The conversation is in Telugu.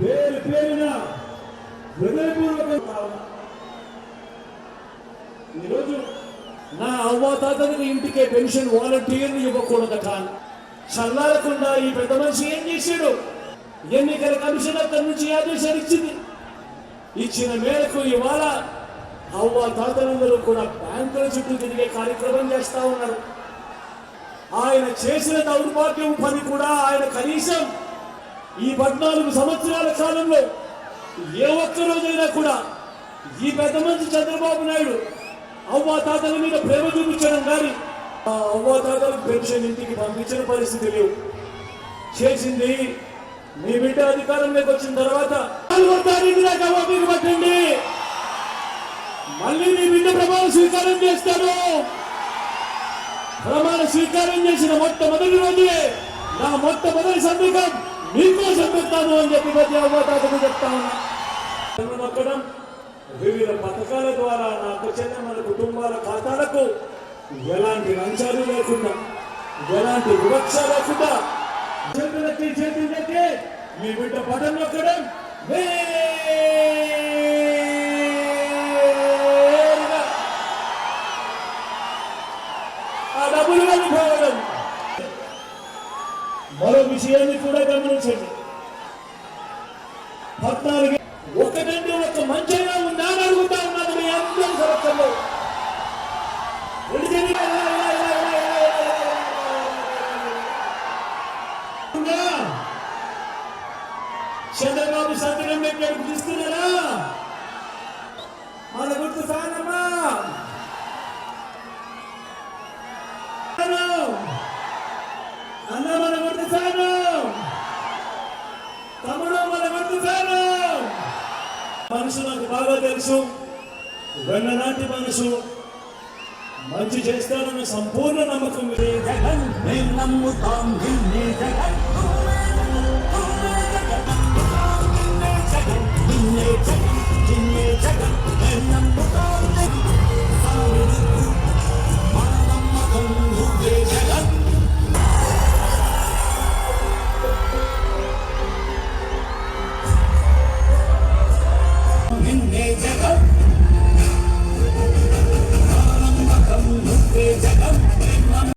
పేరు పేరున హృదయపూర్వక ఈరోజు నా అవ్వాతాతలకు ఇంటికే పెన్షన్ వాలంటీర్లు ఇవ్వకూడదట. చల్లారకుండా ఈ పెద్ద మనిషి ఏం చేశాడు? ఎన్నికల కమిషన్ అక్కడి నుంచి ఆదేశాలు ఇచ్చింది. ఇచ్చిన మేరకు ఇవాళ అవ్వ తాతలందరూ కూడా బ్యాంకుల చుట్టూ తిరిగే కార్యక్రమం చేస్తా ఉన్నారు. ఆయన చేసిన దౌర్భాగ్యం పని కూడా ఆయన కనీసం ఈ పద్నాలుగు సంవత్సరాల కాలంలో ఏ ఒక్క రోజైనా కూడా ఈ పెద్ద మంచి చంద్రబాబు నాయుడు అవ్వా తాతల మీద ప్రేమ చూపించడం కానీ అవ్వ అవ్వా తాతలకు పెన్షన్ ఇంటికి పంపించిన పరిస్థితి లేవు. చేసింది మీ బిడ్డ అధికారంలోకి వచ్చిన తర్వాత నాలుగో పట్టండి. మళ్ళీ మీ బిడ్డ ప్రమాణ స్వీకారం చేస్తాను ప్రమాణ స్వీకారం చేసిన మొట్టమొదటి రోజే నా మొట్టమొదటి సంతకం మీకోసం పెడతాను అని చెప్పి ప్రతి అవ్వతాతకు చెప్తా ఉన్నా. నొక్కడం వివిధ పథకాల ద్వారా నా చెందిన కుటుంబాల ఖాతాలకు ఎలాంటి లంచాలు లేకుండా ఎలాంటి వివక్ష లేకుండా చేతులకి చేతులకి మీ బిడ్డ పటం నొక్కడం వేరుగా ఆ డబ్బులు వెళ్ళిపోవడం మరో విషయాన్ని కూడా గమనించండి పద్నాలుగు బాబు సంతకం పెట్టాడు చూస్తున్నారా మన గుర్తు సాగమ్మా. అన్న మన గుర్తు సాగు తమ్ముడు మన గుర్తు సాగు మనసు నాకు బాగా తెలుసు. వెన్ననాటి మనసు మంచి చేస్తానన్న సంపూర్ణ నమ్మకం ఉంది. జగన్ మేం నమ్ముతాం. జగన్. నిన్నే జగం. మన నువ్వే